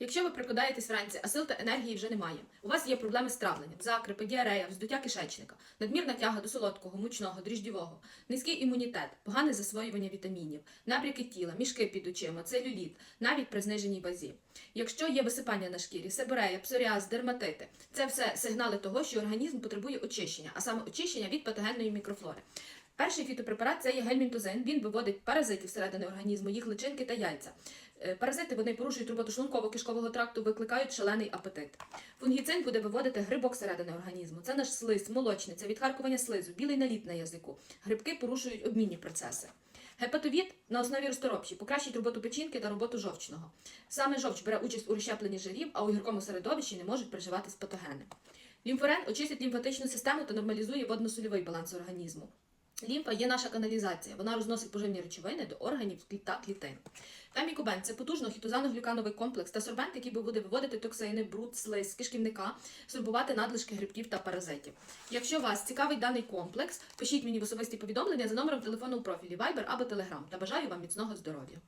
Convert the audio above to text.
Якщо ви прокидаєтесь вранці, а сил та енергії вже немає, у вас є проблеми з травленням, закрипи, діарея, вздуття кишечника, надмірна тяга до солодкого, мучного, дріждівого, низький імунітет, погане засвоювання вітамінів, набряки тіла, мішки під очима, целюліт, навіть при зниженій вазі. Якщо є висипання на шкірі, себорея, псоріаз, дерматити, це все сигнали того, що організм потребує очищення, а саме очищення від патогенної мікрофлори. Перший фітопрепарат це є гельмінтозин. Він виводить паразитів всередини організму, їх личинки та яйця. Е, Паразити вони порушують роботу шлунково-кишкового тракту, викликають шалений апетит. Фунгіцин буде виводити грибок всередини організму. Це наш слиз, молочниця, відхаркування слизу, білий наліт на язику. Грибки порушують обмінні процеси. Гепатовід на основі розторопші покращить роботу печінки та роботу жовчного. Саме жовч бере участь у розщепленні жирів, а у гіркому середовищі не можуть приживатись патогени. Лімфорен очистить лімфатичну систему та нормалізує водно-сольовий баланс організму. Лімфа є наша каналізація. Вона розносить поживні речовини до органів та клітин. Фемікубен це потужно хітозано-глюкановий комплекс та сорбент, який буде виводити токсини, бруд, слиз з кишківника, сорбувати надлишки грибків та паразитів. Якщо вас цікавий даний комплекс, пишіть мені в особисті повідомлення за номером телефону у профілі Viber або Telegram та бажаю вам міцного здоров'я.